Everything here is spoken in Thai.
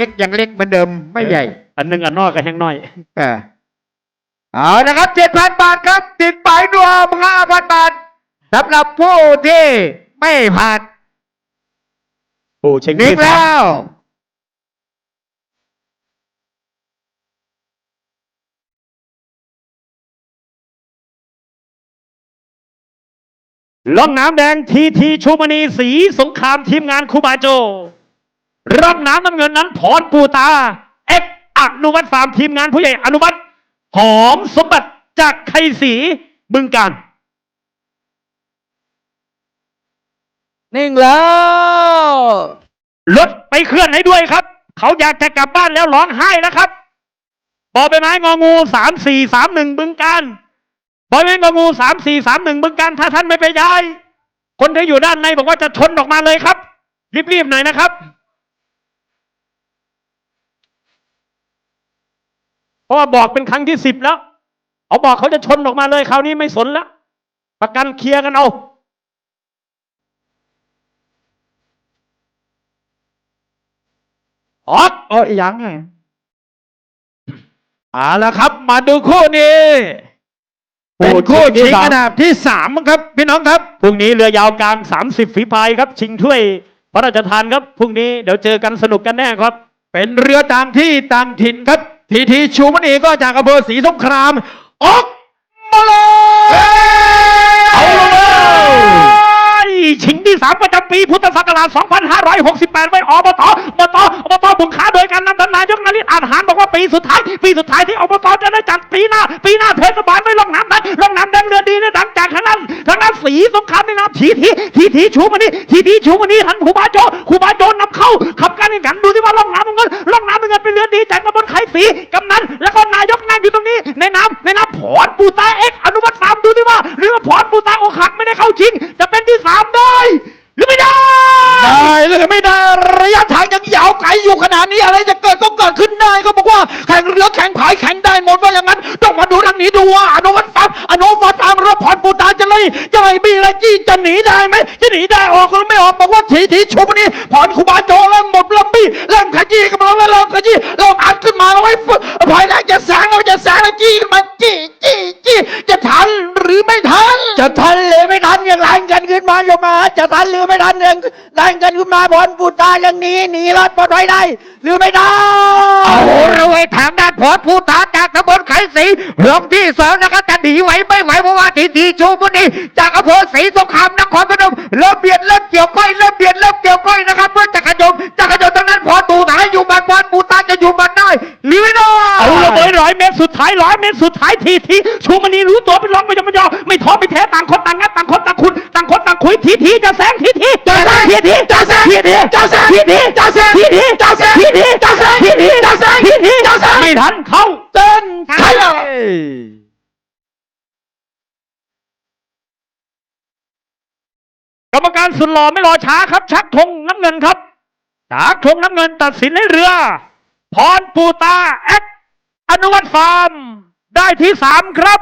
เอ็กยังเล็กเหมือนเดิมไม่ใหญ่ อันหนึ่งอันนอกกับแห้งน้อยเออเอานะครับเจ็ดพันบาทครับ ติดปลายนวมห้าพันบาทสำหรับผู้ที่ไม่ผ่านโอ้เช็คนิ่งที่สามแล้วล่องน้ำแดงทีทีชูมณีสีสงครามทีมงานคูบาโจ ร่องน้ำน้ำเงินนั้นพรปูตาเอ็กอนุวัตฟาร์มทีมงานผู้ใหญ่อนุวัตหอมสมบัติจากไข่สีบึงการนิ่งแล้วรถไปเคลื่อนให้ด้วยครับ เขาอยากจะกลับบ้านแล้วร้องไห้แล้วครับบอใบไม้งองูสามสี่สามหนึ่งบึงการบอใบไม้งองูสามสี่สามหนึ่งบึงการถ้าท่านไม่ไปย้าย คนที่อยู่ด้านในบอกว่าจะชนออกมาเลยครับ รีบๆหน่อยนะครับ เพ ราะว่าบอกเป็นครั้งที่สิบแล้วเขาบอกเขาจะชนออกมาเลยคราวนี้ไม่สนแล้ว ประกันเคลียร์กันเอาออกเออยังไงเอาละครับ มาดูคู่นี้เป็นคู่ชิงอันดับที่สามครับ พี่น้องครับพรุ่งนี้เรือยาวกลาง30ฝีพายครับ ชิงถ้วยพระราชทานครับพรุ่งนี้เดี๋ยวเจอกันสนุกกันแน่ครับ เป็นเรือต่างที่ต่างถิ่นครับ ทีทีชูมณีก็จากอำเภอศรีสงครามออก ที่สามประจำปีพุทธศักราช 2568 ไว้อบตอบตอบตบุงค้าโดยการนำทนายกนริศอาจหารบอกว่าปีสุดท้าย ปีสุดท้ายที่อบตจะได้จัดปีหน้า ปีหน้าเทศบาลไม่ลงน้ำนั้นลงน้ำแดงเรือดีนะดังจากทางนั้นทางนั้นสีสงครามในน้ำทีทีทีทีชูมันนี่ทีทีชูมันนี่ทันครูบาโจครูบาโจนำเข้าขับการแข่งขันดูที่ว่าลงน้ำเงินลงน้ำเงินเป็นเรือดีแจากตำบลไข่สีกำนันแล้วก็นายกนั่งอยู่ตรงนี้ ในน้ำในน้ำผอนปูตาเอ็กซ์อนุวัตฟามดูที่ว่าเรือผอนปูตาอกหักไม่ได้เข้าชิงจะเป็นที่สามได้หรือไม่ได้ ได้หรือไม่ได้ระยะทางยังยาวไกลอยู่ขนาดนี้อะไรจะเกิดก็เกิดขึ้นได้ก็บอกว่าแข่งเรือแข่งผายแข่งได้หมดว่าอย่างนั้น ต้องมาดูทางนี้ดูว่าอนุวัตฟังอนุวัตฟังรถผ่อนปูตาจะเลยจะไล่บีอะไรจี้จะหนีได้ไหมจะหนีได้ออกหรือไม่ออกบอกว่าทีทีชุบนี้ผ่อนคูบาโจเริ่มหมดเริ่มบี้เริ่มขยี้กันมาแล้วเริ่มขยี้เริ่มอัดขึ้นมาแล้วไว้ฝึกภายแรกจะแสงแล้วจะแสงแล้วจี้ขึ้นมาจี้จี้จี้จะทันหรือไม่ทันจะทันหรือไม่ทันยังแรงกันขึ้นมาลงมา จะทันหรือไม่ทันยังแรงกันขึ้นมาบอลปูตายังหนีหนีรอดปลอดภัยได้ หรือไม่ได้เอาละเว้ยทางด้านพอผู้ทาจากตำบลไข่สีลงที่สองนะครับจะหนีไหวไม่ไหวเพราะว่าทีทีชูมุนีจากอำเภอศรีสงครามนครพนมเริ่มเบียดเริ่มเกี่ยวก้อยเริ่มเบียดเริ่มเกี่ยวก้อยนะครับเพื่อจักรยมจักรยมทางนั้นพอตูไหนอยู่บ้านพอปูตาจะอยู่บ้านได้หรือไม่ได้เอาละเว้ยร้อยเมตรสุดท้ายร้อยเมตรสุดท้ายทีทีชูมันนี่รู้ตัวเป็นร้องไม่ยอมไม่ยอมไม่ท้อไม่แท้ต่างคนต่างงัดต่างคนต่างขุดต่างคนต่าง คุยทีทีจะแซงทีทีจะแซงทีทีจะแซงทีทีจะแซงทีทีจะแซงทีทีจะแซงทีทีจะแซงทีทีจะแซงทีทีจะแซงไม่ทันเข้าเต้นไทยกรรมการสุดหล่อไม่รอช้าครับ ชักธงน้ำเงินครับชักธงน้ำเงินตัดสินให้เรือ พรปูตาแอคอนุวัตฟาร์ม ได้ที่สามครับ